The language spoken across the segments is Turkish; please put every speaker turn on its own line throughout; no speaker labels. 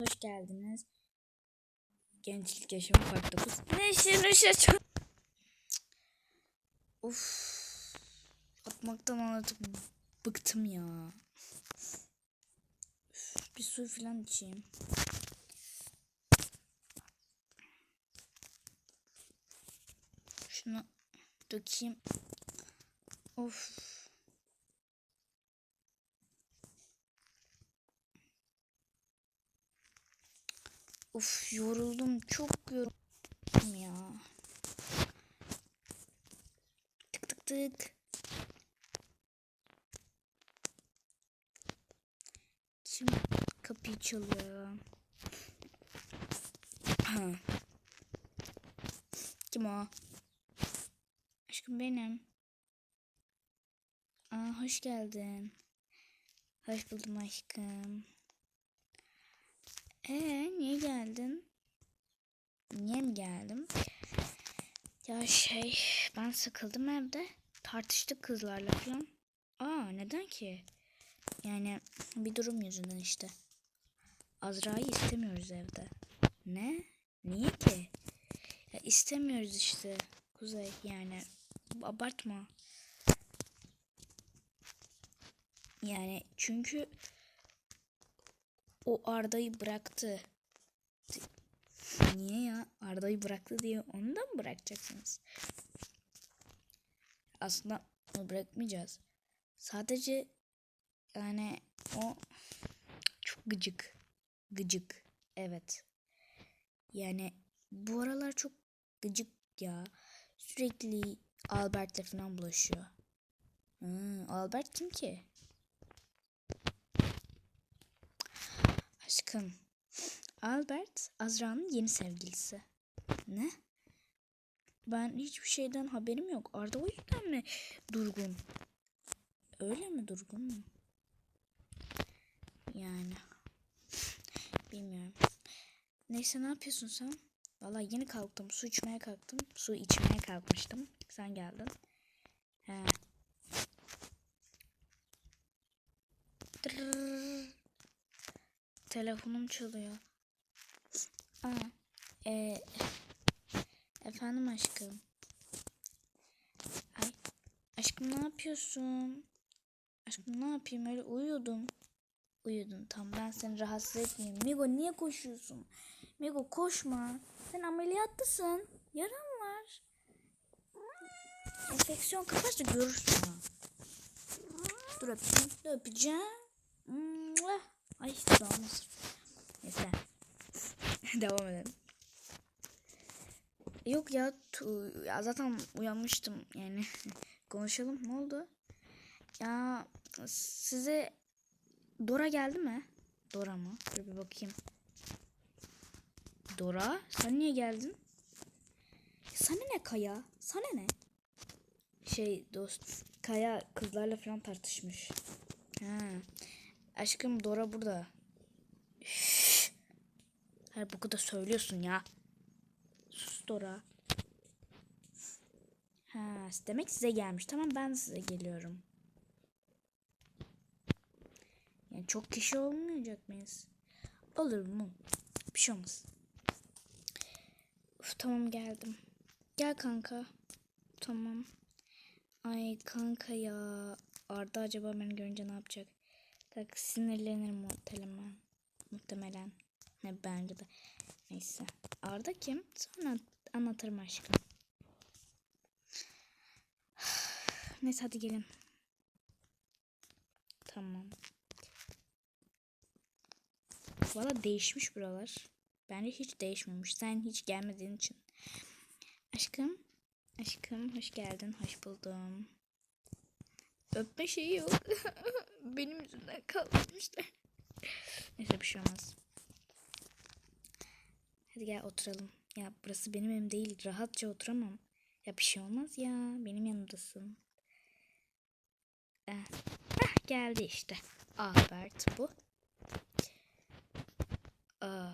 Hoş geldiniz. Gençlik yaşamı part 9. Neşe neşe çok. Of. Atmaktan artık bıktım ya. Üf, bir su falan içeyim. Şunu dökeyim. Of. Of yoruldum. Çok yoruldum ya. Tık tık tık. Kim kapıyı çalıyor? Kim o? Aşkım benim. Aa, hoş geldin. Hoş buldum aşkım. Ee, niye geldin? Niye mi geldim? Ya şey, ben sıkıldım evde. Tartıştık kızlarla falan. Aa, neden ki? Yani bir durum yüzünden işte. Azra'yı istemiyoruz evde. Ne? Niye ki? Ya istemiyoruz işte. Kuzey yani abartma. Yani çünkü o Arda'yı bıraktı. Niye ya? Arda'yı bıraktı diye onu da mı bırakacaksınız? Aslında onu bırakmayacağız. Sadece yani o çok gıcık. Gıcık. Evet. Yani bu aralar çok gıcık ya. Sürekli Albert'le falan bulaşıyor. Hmm, Albert kim ki? Aşkım. Albert Azra'nın yeni sevgilisi. Ne? Ben hiçbir şeyden haberim yok. Arda o yüzden mi durgun? Öyle mi durgun mu? Yani. Bilmiyorum. Neyse ne yapıyorsun sen? Vallahi yeni kalktım. Su içmeye kalktım. Su içmeye kalkmıştım. Sen geldin. He. Telefonum çalıyor. Aa, e, efendim aşkım. Ay, aşkım ne yapıyorsun? Aşkım ne yapayım öyle uyuyordum. Uyudun tamam ben seni rahatsız etmeyeyim. Migo niye koşuyorsun? Migo koşma. Sen ameliyatlısın. Yaran var. Enfeksiyon kaparsa görürsün. Dur. Dur öpeceğim. Ay nasıl? Neyse. Devam edelim. Yok ya, ya zaten uyanmıştım yani. Konuşalım ne oldu? Ya size Dora geldi mi? Dora mı? Dur bir bakayım. Dora sen niye geldin? Sana ne Kaya? Sana ne? Şey dost Kaya kızlarla falan tartışmış. Ha. Aşkım Dora burada. Şşş. Her bu kadar söylüyorsun ya. Sus Dora. Ha, demek size gelmiş. Tamam ben size geliyorum. Yani çok kişi olmayacak mıyız? Olur mu? Bir şey olmaz. Uf, tamam geldim. Gel kanka. Tamam. Ay kanka ya. Arda acaba beni görünce ne yapacak? Kanka sinirlenir muhtemelen. Muhtemelen. Ne bence de. Neyse. Arda kim? Sonra anlatırım aşkım. Neyse hadi gelin. Tamam. Valla değişmiş buralar. Bence hiç değişmemiş. Sen hiç gelmediğin için. Aşkım. Aşkım hoş geldin. Hoş buldum. Öpme şeyi yok. Benim yüzümden kalmışlar. Neyse bir şey olmaz. Hadi gel oturalım. Ya burası benim evim değil. Rahatça oturamam. Ya bir şey olmaz ya. Benim yanımdasın. Eh, eh, geldi işte. Albert bu. Aa.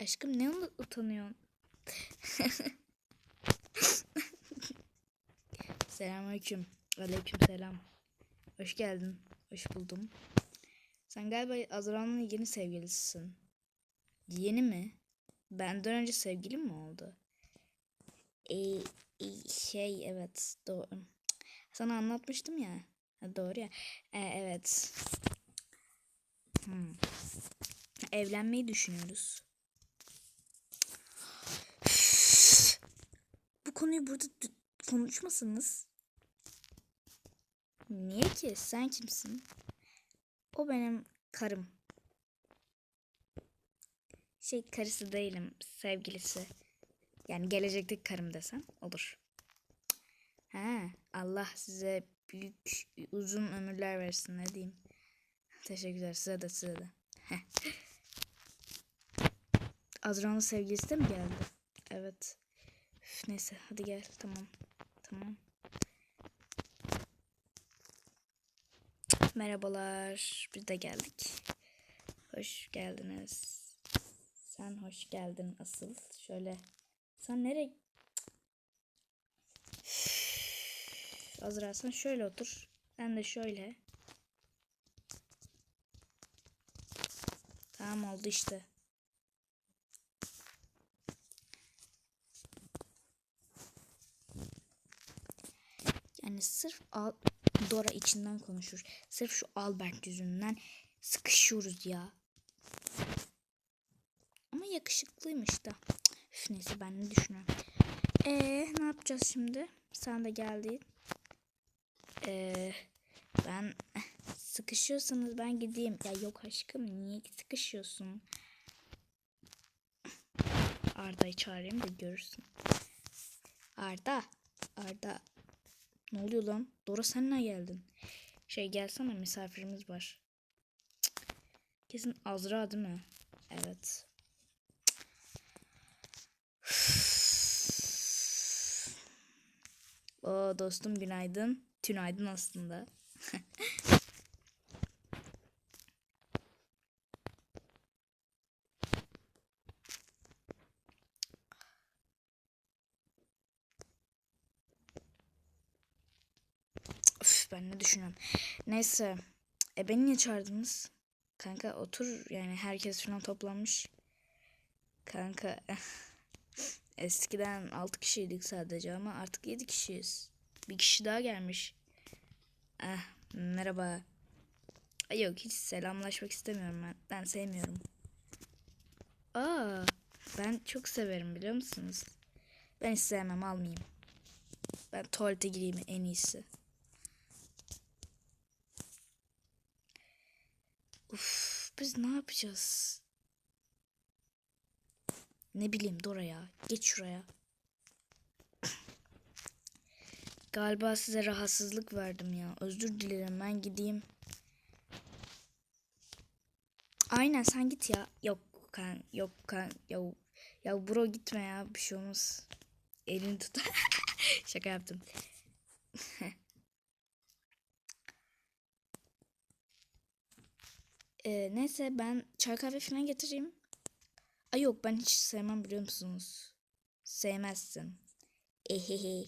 Aşkım ne utanıyorsun? Selamünaleyküm. Aleyküm selam. Hoş geldin. Hoş buldum. Sen galiba Azra'nın yeni sevgilisisin. Yeni mi? Benden önce sevgilim mi oldu? E, e, şey evet doğru. Sana anlatmıştım ya. Ha, doğru ya. E, evet. Hmm. Evlenmeyi düşünüyoruz. Bu konuyu burada konuşmasınız. Niye ki? Sen kimsin? O benim karım. Şey karısı değilim, sevgilisi. Yani gelecekteki karım desem olur. Ha, Allah size büyük uzun ömürler versin ne diyeyim. Teşekkürler size de size de. Azra'nın sevgilisi de mi geldi? Evet. Üf, neyse hadi gel. Tamam. Merhabalar. Biz de geldik. Hoş geldiniz. Sen hoş geldin asıl. Şöyle. Sen nereye? Azra sen şöyle otur. Ben de şöyle. Tamam oldu işte. Yani sırf Al Dora içinden konuşur. Sırf şu Albert yüzünden sıkışıyoruz ya. Ama yakışıklıymış da. Üf, neyse ben ne düşünüyorum. Ee, ne yapacağız şimdi? Sen de geldin. Ee, ben sıkışıyorsanız ben gideyim. Ya yok aşkım niye sıkışıyorsun? Arda'yı çağırayım da görürsün. Arda. Arda. Ne oluyor lan? Dora sen ne geldin? Şey gelsene misafirimiz var. Cık. Kesin Azra değil mi? Evet. O dostum günaydın. Tünaydın aslında. Ben ne düşünüyorum. Neyse. E beni niye çağırdınız? Kanka otur yani herkes falan toplanmış. Kanka eskiden 6 kişiydik sadece ama artık 7 kişiyiz. Bir kişi daha gelmiş. Eh, merhaba. Ay yok hiç selamlaşmak istemiyorum ben. Ben sevmiyorum. Aa, ben çok severim biliyor musunuz? Ben hiç sevmem almayayım. Ben tuvalete gireyim en iyisi. Uf, biz ne yapacağız? Ne bileyim Dora ya. Geç şuraya. Galiba size rahatsızlık verdim ya. Özür dilerim ben gideyim. Aynen sen git ya. Yok kan yok kan ya ya bro gitme ya bir şey olmaz. Elini tut. Şaka yaptım. Ee, neyse ben çay kahve falan getireyim. Ay yok ben hiç sevmem biliyor musunuz? Sevmezsin. Ehehe.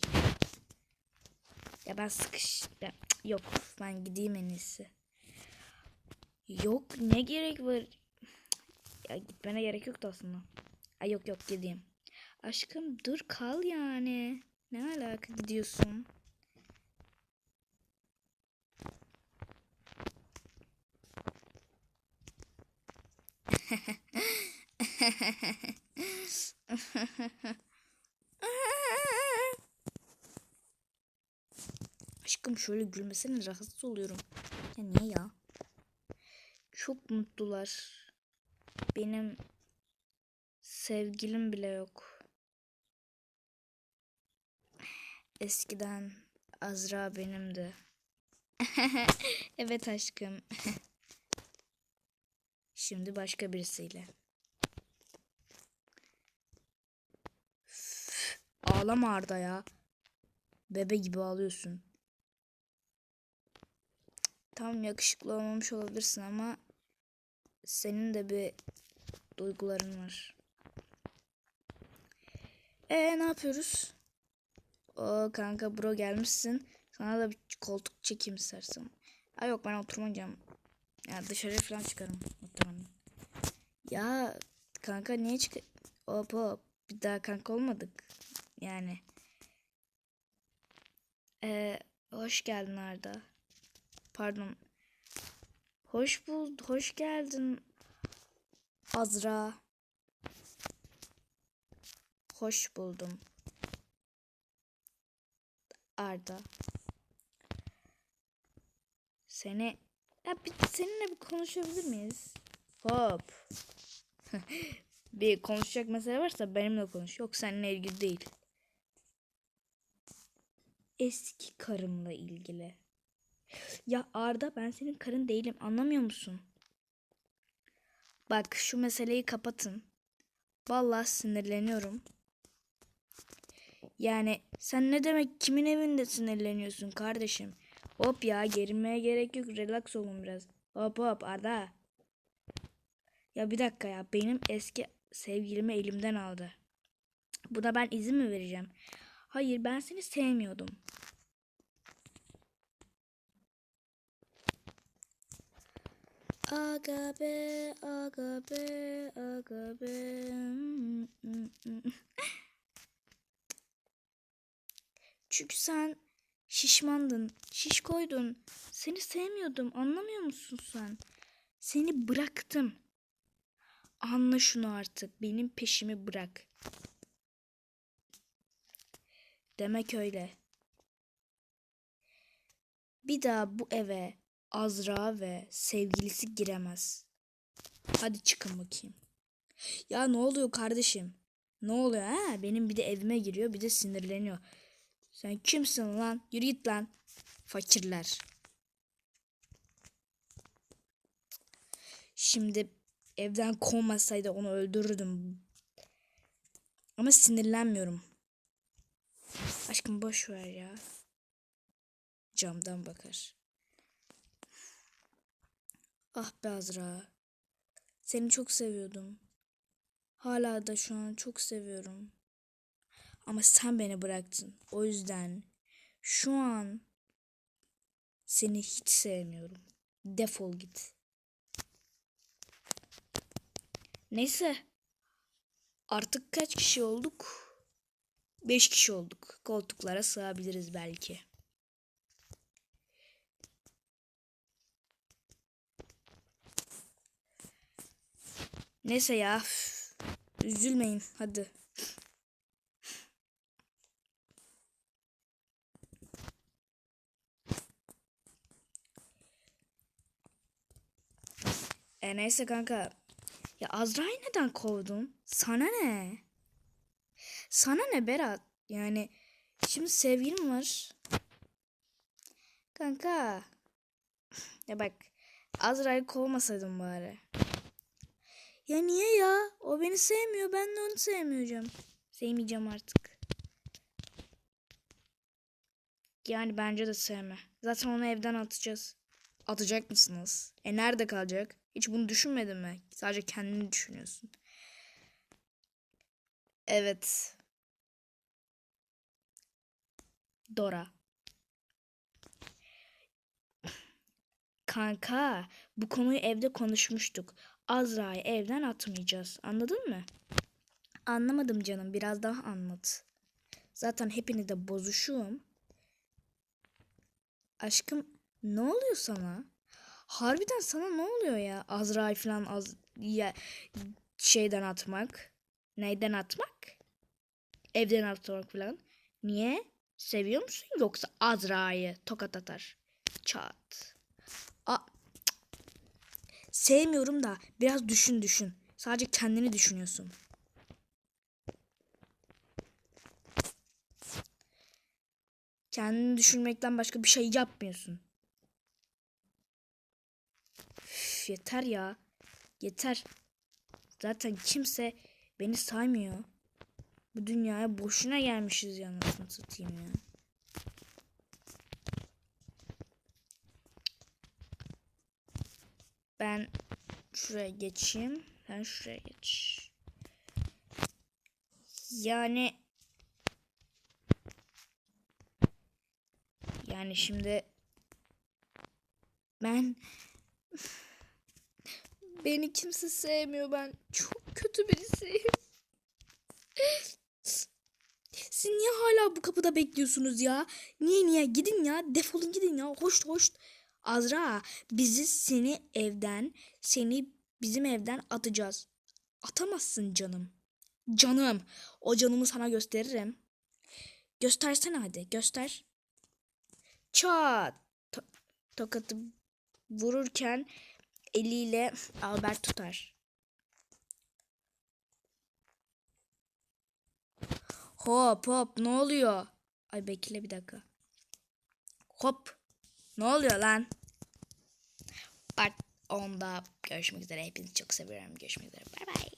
Ya ben sıkış... Cık, yok ben gideyim en iyisi. Yok ne gerek var? Ya gitmene gerek yoktu aslında. Ay yok yok gideyim. Aşkım dur kal yani. Ne alaka gidiyorsun? Aşkım şöyle gülmesene rahatsız oluyorum. Ya niye ya? Çok mutlular. Benim sevgilim bile yok. Eskiden Azra benimdi. evet aşkım. Şimdi başka birisiyle. Üf, Ağlama Arda ya. Bebe gibi ağlıyorsun. Tamam yakışıklı olmamış olabilirsin ama senin de bir duyguların var. E ne yapıyoruz? O kanka bro gelmişsin. Sana da bir koltuk çekeyim istersen. Ha yok ben oturmayacağım. Ya dışarı falan çıkarım muhtemelen. Ya kanka niye çık... Hop hop. Bir daha kanka olmadık. Yani. Ee, hoş geldin Arda. Pardon. Hoş bul, hoş geldin Azra. Hoş buldum. Arda. Seni ya bir, seninle bir konuşabilir miyiz? Hop. bir konuşacak mesele varsa benimle konuş. Yok seninle ilgili değil. Eski karımla ilgili. Ya Arda ben senin karın değilim anlamıyor musun? Bak şu meseleyi kapatın. Vallahi sinirleniyorum. Yani sen ne demek kimin evinde sinirleniyorsun kardeşim? Hop ya gerilmeye gerek yok. Relax olun biraz. Hop hop Arda. Ya bir dakika ya benim eski sevgilimi elimden aldı. Buna ben izin mi vereceğim? Hayır ben seni sevmiyordum. Aga be, aga be, aga be. Çünkü sen şişmandın, şiş koydun. Seni sevmiyordum, anlamıyor musun sen? Seni bıraktım. Anla şunu artık, benim peşimi bırak. Demek öyle. Bir daha bu eve Azra ve sevgilisi giremez. Hadi çıkın bakayım. Ya ne oluyor kardeşim? Ne oluyor ha? Benim bir de evime giriyor bir de sinirleniyor. Sen kimsin lan? Yürü git lan. Fakirler. Şimdi evden kovmasaydı onu öldürürdüm. Ama sinirlenmiyorum. Aşkım boş ver ya. Camdan bakar. Ah be Azra. Seni çok seviyordum. Hala da şu an çok seviyorum. Ama sen beni bıraktın. O yüzden şu an seni hiç sevmiyorum. Defol git. Neyse. Artık kaç kişi olduk? Beş kişi olduk. Koltuklara sığabiliriz belki. Neyse ya. Üzülmeyin hadi. E neyse kanka. Ya Azra'yı neden kovdun? Sana ne? Sana ne Berat? Yani şimdi sevgilim var. Kanka. Ya bak. Azra'yı kovmasaydım bari. Ya niye ya? O beni sevmiyor. Ben de onu sevmeyeceğim. Sevmeyeceğim artık. Yani bence de sevme. Zaten onu evden atacağız. Atacak mısınız? E nerede kalacak? Hiç bunu düşünmedin mi? Sadece kendini düşünüyorsun. Evet. Dora. Kanka, bu konuyu evde konuşmuştuk. Azra'yı evden atmayacağız. Anladın mı? Anlamadım canım. Biraz daha anlat. Zaten hepini de bozuşuğum. Aşkım ne oluyor sana? Harbiden sana ne oluyor ya? Azra'yı falan az ya şeyden atmak. Neyden atmak? Evden atmak falan. Niye? Seviyor musun yoksa Azra'yı tokat atar? Çat. A Sevmiyorum da biraz düşün düşün. Sadece kendini düşünüyorsun. Kendini düşünmekten başka bir şey yapmıyorsun. Üf, yeter ya. Yeter. Zaten kimse beni saymıyor. Bu dünyaya boşuna gelmişiz ya anasını satayım ya. Ben şuraya geçeyim. Sen şuraya geç. Yani yani şimdi Ben beni kimse sevmiyor ben çok kötü birisiyim. Siz niye hala bu kapıda bekliyorsunuz ya? Niye niye? Gidin ya. Defolun gidin ya. Hoş hoş. Azra bizi seni evden, seni bizim evden atacağız. Atamazsın canım. Canım. O canımı sana gösteririm. Göstersene hadi. Göster. Çat. To- tokatı vururken eliyle Albert tutar. Hop hop ne oluyor? Ay bekle bir dakika. Hop. Ne oluyor lan? Part 10'da görüşmek üzere. Hepinizi çok seviyorum. Görüşmek üzere. Bay bay.